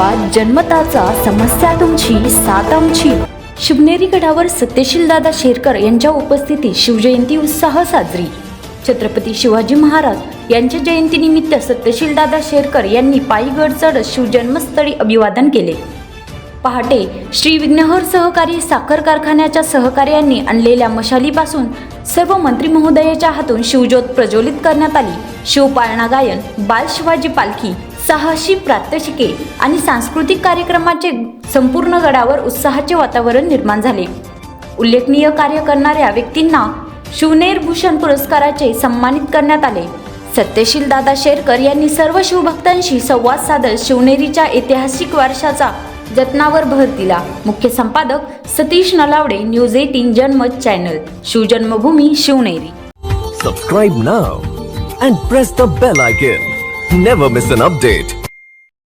गावात जन्मताचा समस्या तुमची सात आमची. शिवनेरी गडावर सत्यशील दादा शेरकर यांच्या उपस्थितीत शिवजयंती उत्साह साजरी. छत्रपती शिवाजी महाराज यांच्या जयंतीनिमित्त सत्यशील दादा शेरकर यांनी पायीगड चढत शिवजन्मस्थळी अभिवादन केले. पहाटे श्री विघ्नहर सहकारी साखर कारखान्याच्या सहकार्यांनी आणलेल्या मशालीपासून सर्व मंत्री महोदयाच्या हातून शिवज्योत प्रज्वलित करण्यात आली. शिवपाळणा गायन बाल शिवाजी पालखी साहसी प्रात्यक्षिके आणि सांस्कृतिक कार्यक्रमाचे संपूर्ण गडावर उत्साहाचे वातावरण निर्माण झाले. उल्लेखनीय कार्य करणाऱ्या व्यक्तींना शिवनेर भूषण पुरस्काराचे सन्मानित करण्यात आले. सत्यशील दादा शेरकर यांनी सर्व शिवभक्तांशी संवाद साधत शिवनेरीच्या ऐतिहासिक वारशाचा जतनावर भर दिला. मुख्य संपादक सतीश नलावडे न्यूज एटीन जन्म channel. Shivjanmabhoomi Shivneri. Subscribe now and press the bell I never miss an update